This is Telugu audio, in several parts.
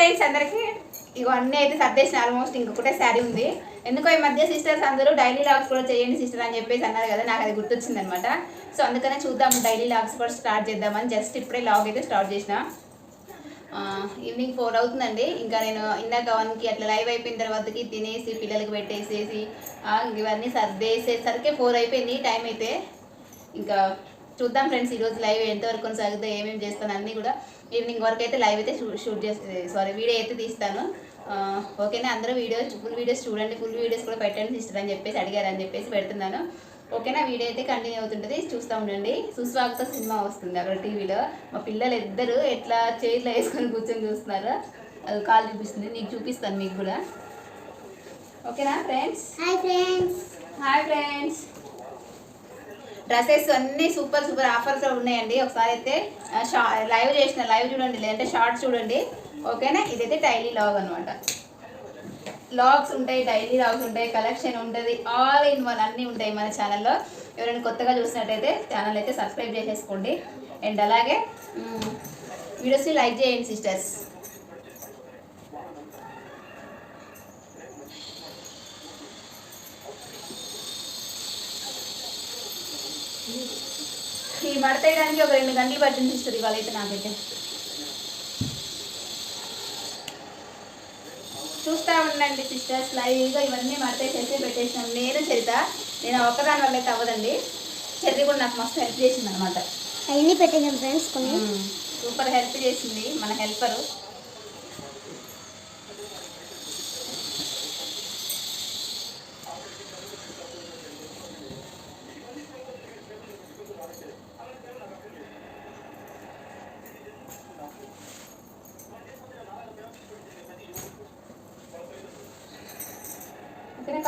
ఫ్రెండ్స్ అందరికి? ఇగో అన్నీ అయితే సర్దేసిన ఆల్మోస్ట్ ఇంకొకటే శారీ ఉంది. ఎందుకో ఈ మధ్య సిస్టర్స్ అందరూ డైలీ లాగ్స్ కూడా చేయండి సిస్టర్ అని చెప్పేసి అన్నారు కదా నాకు అది గుర్తొచ్చింది అనమాట సో అందుకనే చూద్దాం డైలీ లాగ్స్ కూడా స్టార్ట్ చేద్దామని జస్ట్ ఇప్పుడే లాగ్ అయితే స్టార్ట్ చేసిన. ఈవినింగ్ ఫోర్ అవుతుందండి. ఇంకా నేను ఇందాక వన్కి అట్లా లైవ్ అయిపోయిన తర్వాతకి తినేసి పిల్లలకి పెట్టేసేసి ఇవన్నీ సర్దేసేసరికి ఫోర్ అయిపోయింది టైం అయితే. ఇంకా చూద్దాం ఫ్రెండ్స్ ఈరోజు లైవ్ ఎంతవరకు కొనసాగుతాయి ఏమేమి చేస్తాను అన్నీ కూడా ఈవినింగ్ వరకు అయితే లైవ్ అయితే షూట్ చేసి సారీ వీడియో అయితే తీస్తాను. ఓకేనా? అందరూ వీడియోస్ ఫుల్ వీడియోస్ చూడండి ఫుల్ వీడియోస్ కూడా పెట్టండి సిస్టర్ అని చెప్పేసి అడిగారు అని చెప్పేసి పెడుతున్నాను. ఓకేనా? వీడియో అయితే కంటిన్యూ అవుతుంటుంది చూస్తూ ఉండండి. సుస్వాగత సినిమా వస్తుంది అక్కడ టీవీలో. మా పిల్లలు ఇద్దరు ఎట్లా చైర్లో వేసుకొని కూర్చొని చూస్తున్నారు. అది కాల్ చూపిస్తుంది నీకు చూపిస్తాను మీకు కూడా. ఓకేనా friends hi friends hi friends dresses అన్నీ సూపర్ సూపర్ ఆఫర్స్ ఉన్నాయండి. ఒకసారి అయితే షా లైవ్ చేసిన లైవ్ చూడండి లేదంటే షార్ట్ చూడండి. ఓకేనా? ఇదైతే డైలీ లాగ్ అనమాట లాగ్స్ ఉంటాయి డైలీ లాగ్స్ ఉంటాయి కలెక్షన్ ఉంటుంది ఆల్ ఇన్ వన్ అన్నీ ఉంటాయి మన ఛానల్లో ఎవరైనా కొత్తగా చూసినట్టయితే ఛానల్ అయితే సబ్స్క్రైబ్ చేసేసుకోండి. అండ్ అలాగే వీడియోస్ని లైక్ చేయండి సిస్టర్స్ మడతేయడానికి ఒక రెండు గంటలు పట్టింది సిస్టర్ ఇవాళ అయితే నాకైతే. చూస్తూ ఉండండి సిస్టర్స్ లైవ్గా ఇవన్నీ మడతేసేసి పెట్టేసినాం. నేను చరిత నేను ఒక్కదాని వల్ల అయితే అవ్వదండి. చరిత కూడా నాకు మస్తు హెల్ప్ చేసింది అనమాట అవన్నీ పెట్టేసాం ఫ్రెండ్స్ కొన్ని సూపర్ హెల్ప్ చేసింది మన హెల్పరు.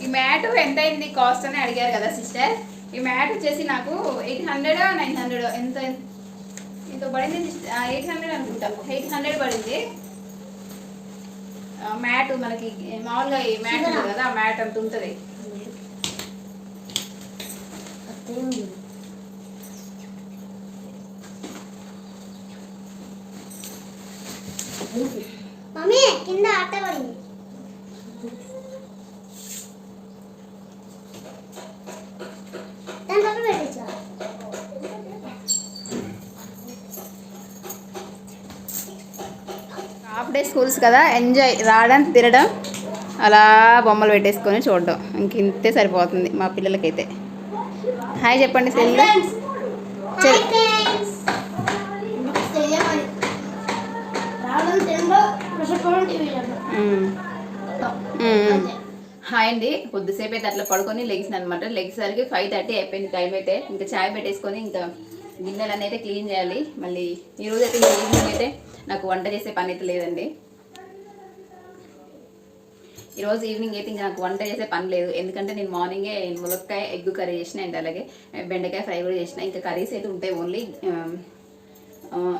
ఈ మ్యాట్ ఎంత అయింది కాస్ట్ అని అడిగారు కదా సిస్టర్. ఈ మ్యాట్ వచ్చేసి నాకు ఎయిట్ హండ్రెడ్ నైన్ హండ్రెడ్ ఎంత ఎంత పడింది ఎయిట్ హండ్రెడ్ అనుకుంటా. ఎయిట్ హండ్రెడ్ పడింది. మ్యాట్ మనకి మామూలుగా ఈ మ్యాట్ ఉంటుంది కదా ఆ మ్యాట్ అంత ఉంటుంది. మమ్మీ కింద ఆట పడింది. హాఫ్ డే స్కూల్స్ కదా ఎంజాయ్ రావడం తిరగడం అలా బొమ్మలు పెట్టేసుకొని చూడడం. ఇంక ఇంతే సరిపోతుంది మా పిల్లలకైతే. హాయ్ చెప్పండి సెల్ హాయ్ తినడం అండి. కొద్దిసేపు అయితే అట్లా పడుకొని లెగిసిన అనమాట లెగిసరికి ఫైవ్ థర్టీ అయిపోయింది టైం అయితే. ఇంకా చాయ్ పెట్టేసుకొని ఇంకా గిన్నెలన్నీ అయితే క్లీన్ చేయాలి. మళ్ళీ ఈరోజు అయితే ఈవినింగ్ అయితే నాకు వంట చేసే పని అయితే లేదండి. ఈరోజు ఈవినింగ్ అయితే ఇంకా నాకు వంట చేసే పని లేదు. ఎందుకంటే నేను మార్నింగే ములక్కాయ ఎగ్ కర్రీ చేసిన అండ్ అలాగే. బెండకాయ ఫ్రై కూడా చేసిన. ఇంకా కర్రీస్ అయితే ఉంటాయి ఓన్లీ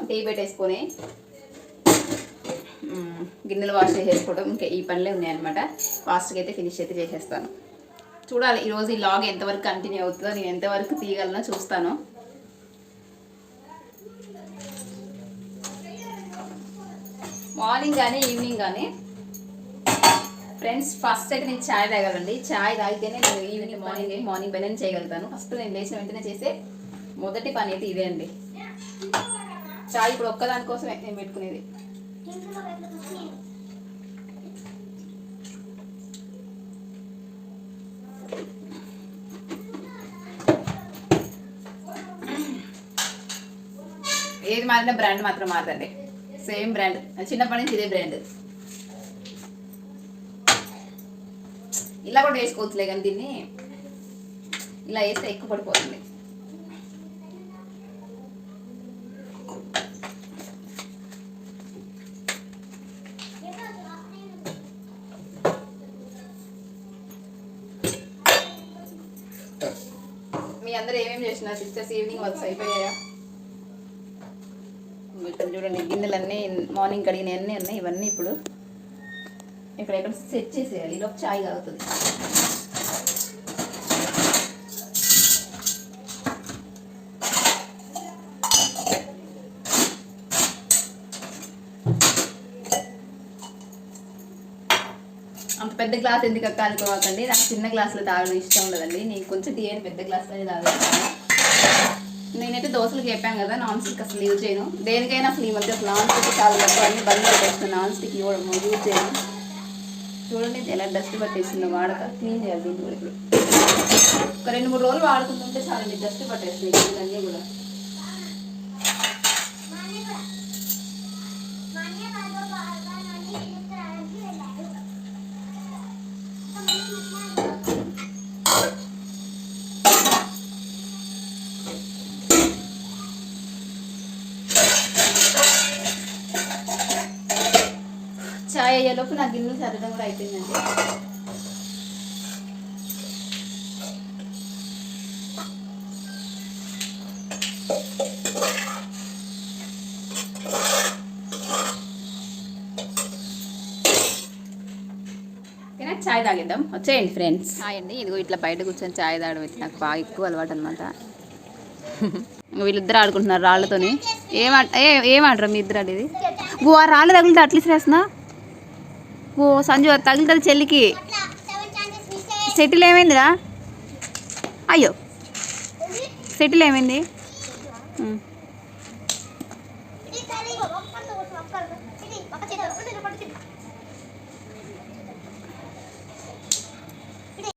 టీ పెట్టేసుకొని గిన్నెలు వాష్ చేసేసుకోవడం ఇంకా ఈ పనులే ఉన్నాయన్నమాట ఫాస్ట్గా అయితే ఫినిష్ అయితే చేసేస్తాను. చూడాలి ఈరోజు ఈ లాగ్ ఎంతవరకు కంటిన్యూ అవుతుందో నేను ఎంతవరకు తీయగలనో చూస్తాను. మార్నింగ్ కానీ ఈవినింగ్ కానీ ఫ్రెండ్స్ ఫస్ట్ అయితే నేను చాయ్ తాగాలండి. చాయ్ తాగితేనే నేను ఈవినింగ్ మార్నింగ్ మార్నింగ్ పైన చేయగలుగుతాను. ఫస్ట్ నేను లేచిన వెంటనే చేసే మొదటి పని అయితే ఇదే అండి. చాయ్ ఇప్పుడు ఒక్కదాని కోసమే నేను పెట్టుకునేది. ఏది మారినా బ్రాండ్ మాత్రం మారదండి. సేమ్ బ్రాండ్ చిన్నప్పటి నుంచి ఇదే బ్రాండ్ ఇలా కూడా వేసుకోవచ్చులే కానీ దీన్ని. ఇలా వేస్తే ఎక్కువ పడిపోతుంది. మీ అందరూ ఏమేమి చేసినారు సిస్టర్స్ ఈవినింగ్ వర్క్స్ అయిపోయాయా? ఇక్కడ చూడండి గిన్నెలన్నీ మార్నింగ్ కడిగిన అన్నీ ఉన్నాయి ఇవన్నీ ఇప్పుడు ఇక్కడ ఎక్కడ సెట్ చేసేయాలి. ఇలా చాయ్ తాగుతుంది. అంత పెద్ద గ్లాస్ ఎందుకు అక్క అనుకోవాకండి నాకు చిన్న గ్లాసులో తాగడం ఇష్టం ఉండదండి. నేను కొంచెం టీ పెద్ద గ్లాసులోనే తాగుతాను. నేనైతే దోశలు చెప్పాను కదా నాన్ స్టిక్ అసలు యూజ్ చేయను. దేనికైనా అసలు ఈ మధ్య అసలు నాన్ స్టిక్ చాలా తక్కువ అన్ని బంద్ పెట్టేస్తాను నాన్ స్టిక్ ఇవ్వడం యూజ్ చేయను. చూడండి ఎలా డస్ట్ పట్టేసిందో వాడక. క్లీన్ చేయాలి దీన్ని కూడా ఇప్పుడు. ఒక రెండు మూడు రోజులు వాడుకుంటుంటే చాలండి డస్ట్ పట్టేస్తుంది అన్నీ కూడా. అయ్యేలోపు నా గిన్నెలు సరడం కూడా అయిపోయిందండి. చాయ్ తాగిద్దాం. వచ్చేయండి ఫ్రెండ్స్. హాయ్ అండి ఇదిగో ఇట్లా బయట కూర్చొని చాయ్ తాగడం అయితే నాకు బాగా ఎక్కువ అలవాటు అనమాట వీళ్ళిద్దరు ఆడుకుంటున్నారు రాళ్ళతోని. ఏం ఆట ఏ ఏం ఆడరా మీ ఇద్దరు ఆడేది ఓ ఆ రాళ్ళు తగిలితే అట్లీస్ట్ వేస్తున్నా ఓ సంజు తగులుతుంది చెల్లికి. సెటిల్ ఏమైందిరా? అయ్యో. సెటిల్ ఏమైంది.